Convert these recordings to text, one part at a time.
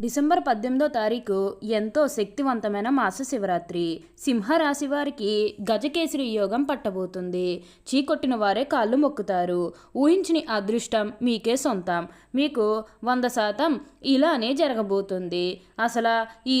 December పద్దెనిమిదో తారీఖు ఎంతో శక్తివంతమైన మాస శివరాత్రి. సింహరాశి వారికి గజకేసరి యోగం పట్టబోతుంది. చీకొట్టిన వారే కాళ్ళు మొక్కుతారు. ఊహించిన అదృష్టం మీకే సొంతం. మీకు వంద శాతం ఇలానే జరగబోతుంది. అసలు ఈ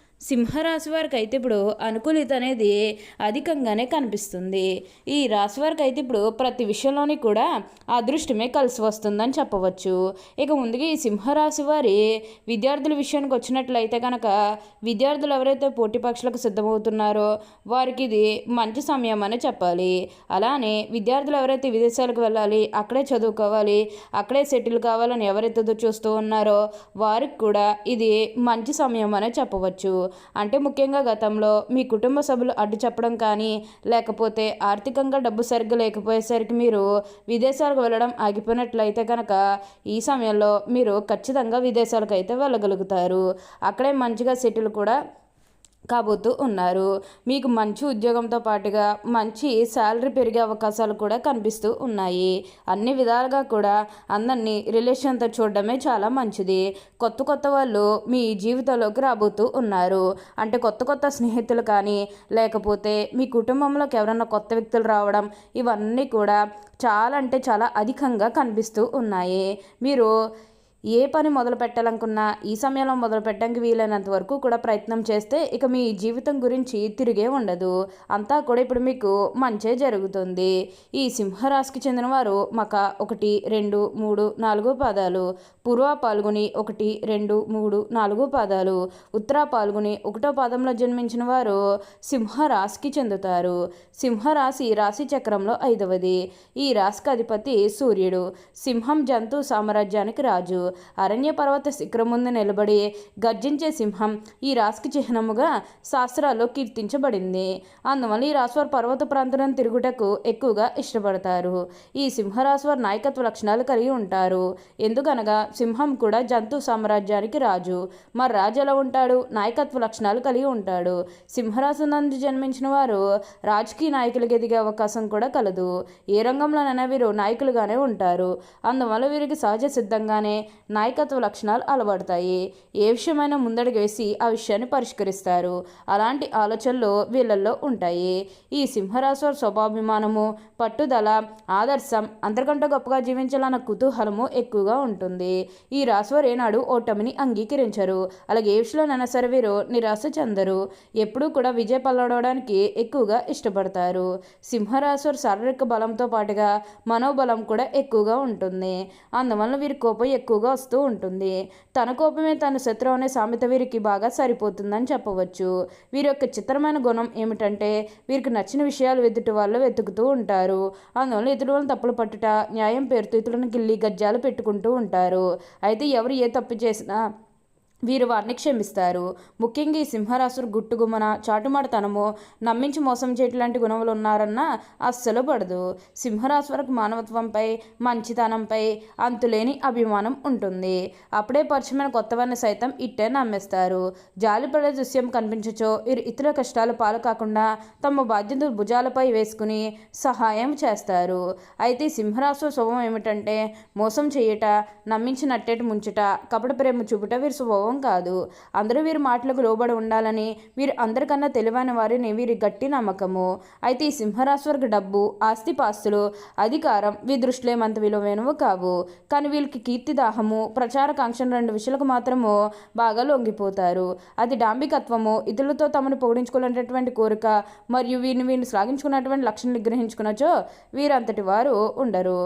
సింహరాశి వారికి అయితే ఇప్పుడు అనుకూలిత అనేది అధికంగానే కనిపిస్తుంది. ఈ రాశి వారికి అయితే ఇప్పుడు ప్రతి విషయంలోని కూడా అదృష్టమే కలిసి వస్తుందని చెప్పవచ్చు. ఇక ముందుగా ఈ సింహరాశి వారి విద్యార్థుల విషయానికి వచ్చినట్లయితే కనుక విద్యార్థులు ఎవరైతే పోటీ పక్షులకు సిద్ధమవుతున్నారో వారికి ఇది మంచి సమయం అని చెప్పాలి. అలానే విద్యార్థులు ఎవరైతే విదేశాలకు వెళ్ళాలి అక్కడే చదువుకోవాలి అక్కడే సెటిల్ కావాలని ఎవరైతే చూస్తూ ఉన్నారో వారికి కూడా ఇది మంచి సమయం అనే చెప్పవచ్చు. అంటే ముఖ్యంగా గతంలో మీ కుటుంబ సభ్యులు అడ్డు చెప్పడం కానీ లేకపోతే ఆర్థికంగా డబ్బు సరిగ్గా లేకపోయేసరికి మీరు విదేశాలకు వెళ్ళడం ఆగిపోయినట్లయితే కనుక ఈ సమయంలో మీరు ఖచ్చితంగా విదేశాలకు అయితే వెళ్ళగలుగుతారు. అక్కడే మంచిగా సెటిల్ కూడా కాబోతూ ఉన్నారు. మీకు మంచి ఉద్యోగంతో పాటుగా మంచి శాలరీ పెరిగే అవకాశాలు కూడా కనిపిస్తూ ఉన్నాయి. అన్ని విధాలుగా కూడా అందరినీ రిలేషన్తో చూడడమే చాలా మంచిది. కొత్త కొత్త వాళ్ళు మీ జీవితంలోకి రాబోతూ ఉన్నారు. అంటే కొత్త కొత్త స్నేహితులు కానీ లేకపోతే మీ కుటుంబంలోకి ఎవరైనా కొత్త వ్యక్తులు రావడం ఇవన్నీ కూడా చాలా అంటే చాలా అధికంగా కనిపిస్తూ ఉన్నాయి. మీరు ఏ పని మొదలు పెట్టాలనుకున్నా ఈ సమయంలో మొదలు పెట్టడానికి వీలైనంత వరకు కూడా ప్రయత్నం చేస్తే ఇక మీ జీవితం గురించి తిరిగే ఉండదు. అంతా కూడా ఇప్పుడు మీకు మంచే జరుగుతుంది. ఈ సింహరాశికి చెందిన వారు మక ఒకటి రెండు మూడు నాలుగు పాదాలు. పూర్వ పాల్గొని ఒకటి రెండు మూడు నాలుగు పాదాలు. ఉత్తర పాల్గొని ఒకటో పాదంలో జన్మించిన వారు సింహరాశికి చెందుతారు. సింహరాశి రాశి చక్రంలో ఐదవది. ఈ రాశికి అధిపతి సూర్యుడు. సింహం జంతు సామ్రాజ్యానికి రాజు. అరణ్య పర్వత శిఖరం ముందు నిలబడి గర్జించే సింహం ఈ రాశికి చిహ్నముగా శాస్త్రాల్లో కీర్తించబడింది. అందువల్ల ఈ రాశివారు పర్వత ప్రాంతం తిరుగుటకు ఎక్కువగా ఇష్టపడతారు. ఈ సింహరాశివారు నాయకత్వ లక్షణాలు కలిగి ఉంటారు. ఎందుకనగా సింహం కూడా జంతు సామ్రాజ్యానికి రాజు. మరి రాజు ఎలా ఉంటాడు? నాయకత్వ లక్షణాలు కలిగి ఉంటాడు. సింహరాశి నందు జన్మించిన వారు రాజకీయ నాయకులకు ఎదిగే అవకాశం కూడా కలదు. ఏ రంగంలోనైనా వీరు నాయకులుగానే ఉంటారు. అందువల్ల వీరికి సహజ సిద్ధంగానే నాయకత్వ లక్షణాలు అలవడతాయి. ఏ విషయమైనా ముందడుగు వేసి ఆ విషయాన్ని పరిష్కరిస్తారు. అలాంటి ఆలోచనలు వీళ్ళల్లో ఉంటాయి. ఈ సింహరాశి స్వభాభిమానము పట్టుదల ఆదర్శం అందరికంటే గొప్పగా జీవించాలన్న కుతూహలము ఎక్కువగా ఉంటుంది. ఈ రాశివారు ఏనాడు ఓటమిని అంగీకరించరు. అలాగే ఏ విషయంలోనైనా సరే వీరు నిరాశ చెందరు. ఎప్పుడూ కూడా విజయ పల్లడవడానికి ఎక్కువగా ఇష్టపడతారు. సింహరాశివారు శారీరక బలంతో పాటుగా మనోబలం కూడా ఎక్కువగా ఉంటుంది. అందువల్ల వీరి కోపం ఎక్కువగా వస్తూ ఉంటుంది. తన కోపమే తన శత్రువు అనే సామెత వీరికి బాగా సరిపోతుందని చెప్పవచ్చు. వీరి యొక్క చిత్రమైన గుణం ఏమిటంటే వీరికి నచ్చిన విషయాలు ఎదుటి వాళ్ళు వెతుకుతూ ఉంటారు. అందువల్ల ఎదుటి వాళ్ళని తప్పులు పట్టుట న్యాయం పేరుతో ఇతరులను గిల్లి గజ్జాలు పెట్టుకుంటూ ఉంటారు. అయితే ఎవరు ఏ తప్పు చేసినా వీరు వారిని క్షమిస్తారు. ముఖ్యంగా ఈ సింహరాశుడు గుట్టుగుమన చాటుమాడతనము నమ్మించి మోసం చేయట్లాంటి గుణములు ఉన్నారన్న అస్సలు పడదు. సింహరాశి మానవత్వంపై మంచితనంపై అంతులేని అభిమానం ఉంటుంది. అప్పుడే పరిచయమైన కొత్తవారిని సైతం ఇట్టే నమ్మేస్తారు. జాలిపడే దృశ్యం కనిపించచో వీరు ఇతర కష్టాలు పాలు కాకుండా తమ బాధ్యతలు భుజాలపై వేసుకుని సహాయం చేస్తారు. అయితే సింహరాశి స్వభావం ఏమిటంటే మోసం చేయట నమ్మించినట్టేటి ముంచుట కపట ప్రేమ చూపుట వీరి స్వభావం స్వభావం కాదు. అందరూ వీరి మాటలకు లోబడి ఉండాలని వీరు అందరికన్నా తెలివైన వారిని వీరి గట్టి నమ్మకము. అయితే ఈ సింహరాశి డబ్బు ఆస్తి పాస్తులు అధికారం వీ దృష్టిలో ఏమంత విలువైనవి కావు. కానీ వీళ్ళకి కీర్తి దాహము ప్రచారకాంక్షన్ రెండు విషయాలకు మాత్రము బాగా లొంగిపోతారు. అది డాంబికత్వము ఇతరులతో తమను పొగిడించుకోవాలనేటువంటి కోరిక మరియు వీరిని వీరిని శ్లాఘించుకున్నటువంటి లక్షణాలు గ్రహించుకున్నచో వీరంతటి వారు ఉండరు.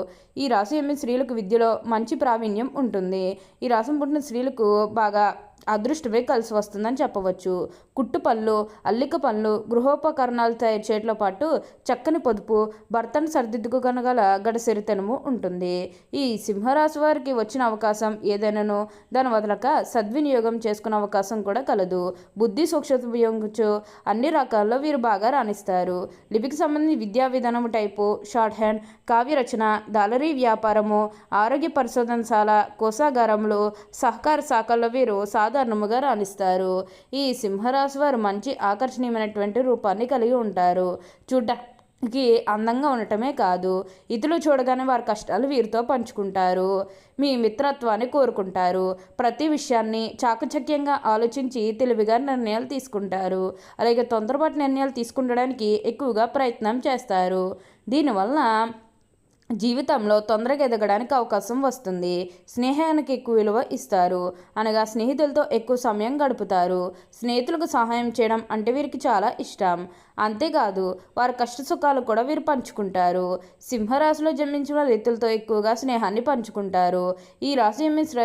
ఈ రాశి స్త్రీలకు విద్యలో మంచి ప్రావీణ్యం ఉంటుంది. ఈ రాశి పుట్టిన స్త్రీలకు బాగా para అదృష్టమే కలిసి వస్తుందని చెప్పవచ్చు. కుట్టు పళ్ళు అల్లిక పనులు గృహోపకరణాలు తయారు చేయడంతో పాటు చక్కని పొదుపు భర్తను సరిదిద్దుకోగల గడసరితనము ఉంటుంది. ఈ సింహరాశి వారికి వచ్చిన అవకాశం ఏదైనానో దాని వదలక సద్వినియోగం చేసుకునే అవకాశం కూడా కలదు. బుద్ధి సూక్ష్మత ఉపయోగించు అన్ని రకాల్లో వీరు బాగా రాణిస్తారు. లిపికి సంబంధించి విద్యా విధానం టైపు షార్ట్ హ్యాండ్ కావ్య రచన దాలరీ వ్యాపారము ఆరోగ్య పరిశోధనశాల కోసాగారంలో సహకార శాఖల్లో వీరు సాధారణముగా రాణిస్తారు. ఈ సింహరాశి వారు మంచి ఆకర్షణీయమైనటువంటి రూపాన్ని కలిగి ఉంటారు. చూడ్డానికి అందంగా ఉండటమే కాదు ఇతరులు చూడగానే వారి కష్టాలు వీరితో పంచుకుంటారు. మీ మిత్రత్వాన్ని కోరుకుంటారు. ప్రతి విషయాన్ని చాకచక్యంగా ఆలోచించి తెలివిగా నిర్ణయాలు తీసుకుంటారు. అలాగే తొందరపాటు నిర్ణయాలు తీసుకుండడానికి ఎక్కువగా ప్రయత్నం చేస్తారు. దీనివల్ల జీవితంలో తొందరగా ఎదగడానికి అవకాశం వస్తుంది. స్నేహానికి ఎక్కువ విలువ ఇస్తారు. అనగా స్నేహితులతో ఎక్కువ సమయం గడుపుతారు. స్నేహితులకు సహాయం చేయడం అంటే వీరికి చాలా ఇష్టం. అంతేకాదు వారి కష్ట సుఖాలు కూడా వీరు పంచుకుంటారు. సింహరాశిలో జన్మించిన రైతులతో ఎక్కువగా స్నేహాన్ని పంచుకుంటారు. ఈ రాశి జన్మించిన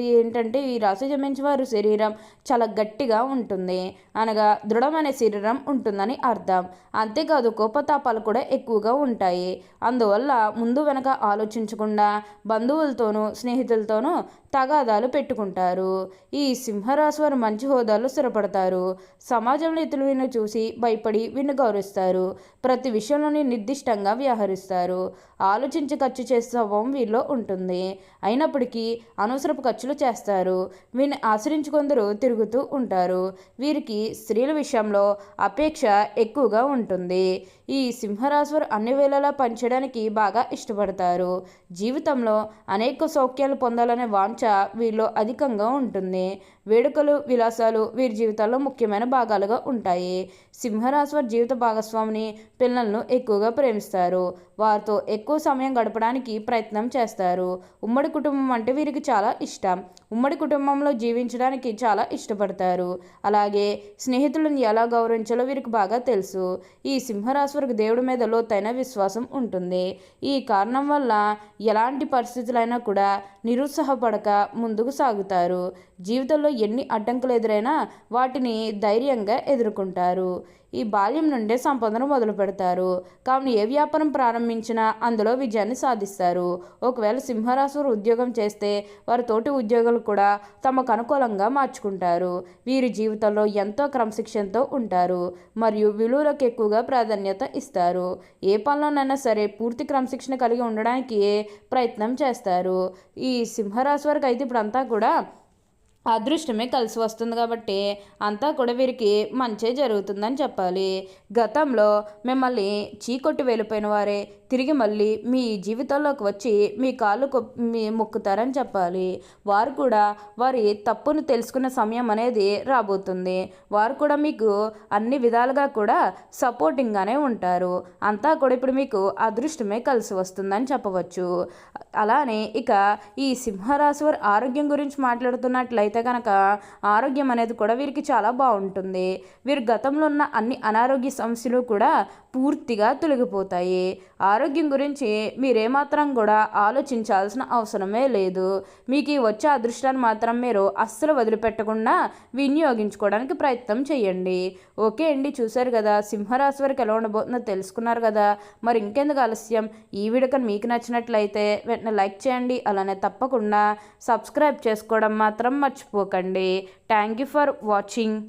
ఏంటంటే ఈ రాశి జమించి వారి శరీరం చాలా గట్టిగా ఉంటుంది. అనగా దృఢమైన శరీరం ఉంటుందని అర్థం. అంతేకాదు కోపతాపాలు కూడా ఎక్కువగా ఉంటాయి. అందువల్ల ముందు వెనక ఆలోచించకుండా బంధువులతోనూ స్నేహితులతోనూ తగాదాలు పెట్టుకుంటారు. ఈ సింహరాశి వారు మంచి హోదాలో స్థిరపడతారు. సమాజంలో ఇతరులను చూసి భయపడి వీరిని గౌరవిస్తారు. ప్రతి విషయంలోని నిర్దిష్టంగా వ్యవహరిస్తారు. ఆలోచించి ఖర్చు చేసే స్వభావం వీరిలో ఉంటుంది. అయినప్పటికీ అనవసరపు ఖర్చులు చేస్తారు. వీరిని ఆశ్రయించుకొందరు తిరుగుతూ ఉంటారు. వీరికి స్త్రీల విషయంలో అపేక్ష ఎక్కువగా ఉంటుంది. ఈ సింహరాశివారు అన్ని వేళలా పనిచేయడానికి బాగా ఇష్టపడతారు. జీవితంలో అనేక సౌఖ్యాలు పొందాలనే వాంఛ వీరిలో అధికంగా ఉంటుంది. వేడుకలు విలాసాలు వీరి జీవితాల్లో ముఖ్యమైన భాగాలుగా ఉంటాయి. సింహరాశి వారి జీవిత భాగస్వామిని పిల్లలను ఎక్కువగా ప్రేమిస్తారు. వారితో ఎక్కువ సమయం గడపడానికి ప్రయత్నం చేస్తారు. ఉమ్మడి కుటుంబం అంటే వీరికి చాలా ఇష్టం. ఉమ్మడి కుటుంబంలో జీవించడానికి చాలా ఇష్టపడతారు. అలాగే స్నేహితులను ఎలా గౌరవించాలో వీరికి బాగా తెలుసు. ఈ సింహరాశి వారికి దేవుడి మీద లోతైన విశ్వాసం ఉంటుంది. ఈ కారణం వల్ల ఎలాంటి పరిస్థితులైనా కూడా నిరుత్సాహపడక ముందుకు సాగుతారు. జీవితంలో ఎన్ని అడ్డంకులు ఎదురైనా వాటిని ధైర్యంగా ఎదుర్కొంటారు. ఈ బాల్యం నుండే సంపదను మొదలు పెడతారు. కావున ఏ వ్యాపారం ప్రారంభించినా అందులో విజయాన్ని సాధిస్తారు. ఒకవేళ సింహరాశి ఉద్యోగం చేస్తే వారి తోటి ఉద్యోగులు కూడా తమకు అనుకూలంగా మార్చుకుంటారు. వీరి జీవితంలో ఎంతో క్రమశిక్షణతో ఉంటారు. మరియు విలువలకు ఎక్కువగా ప్రాధాన్యత ఇస్తారు. ఏ పనిలోనైనా సరే పూర్తి క్రమశిక్షణ కలిగి ఉండడానికి ప్రయత్నం చేస్తారు. ఈ సింహరాశి వారికి అయితే ఇప్పుడంతా కూడా అదృష్టమే కలిసి వస్తుంది కాబట్టి అంతా కూడా వీరికి మంచే జరుగుతుందని చెప్పాలి. గతంలో మిమ్మల్ని చీకొట్టి వెళ్ళిపోయిన వారే తిరిగి మళ్ళీ మీ జీవితంలోకి వచ్చి మీ కాళ్ళు మీ మొక్కుతారని చెప్పాలి. వారు కూడా వారి తప్పును తెలుసుకున్న సమయం అనేది రాబోతుంది. వారు కూడా మీకు అన్ని విధాలుగా కూడా సపోర్టింగ్గానే ఉంటారు. అంతా కూడా ఇప్పుడు మీకు అదృష్టమే కలిసి వస్తుందని చెప్పవచ్చు. అలానే ఇక ఈ సింహరాశి వారి ఆరోగ్యం గురించి మాట్లాడుతున్నట్లయితే కనుక ఆరోగ్యం అనేది కూడా వీరికి చాలా బాగుంటుంది. వీరు గతంలో ఉన్న అన్ని అనారోగ్య సమస్యలు కూడా పూర్తిగా తొలగిపోతాయి. ఆరోగ్యం గురించి మీరేమాత్రం కూడా ఆలోచించాల్సిన అవసరమే లేదు. మీకు వచ్చే అదృష్టాన్ని మాత్రం మీరు అస్సలు వదిలిపెట్టకుండా వినియోగించుకోవడానికి ప్రయత్నం చేయండి. ఓకే అండి చూశారు కదా సింహరాశి వారికి ఎలా ఉండబోతుందో తెలుసుకున్నారు కదా. మరి ఇంకెందుకు ఆలస్యం? ఈ వీడియో మీకు నచ్చినట్లయితే వెంటనే లైక్ చేయండి అలానే తప్పకుండా సబ్స్క్రైబ్ చేసుకోవడం మాత్రం మర్చిపోకండి. Thank you for watching.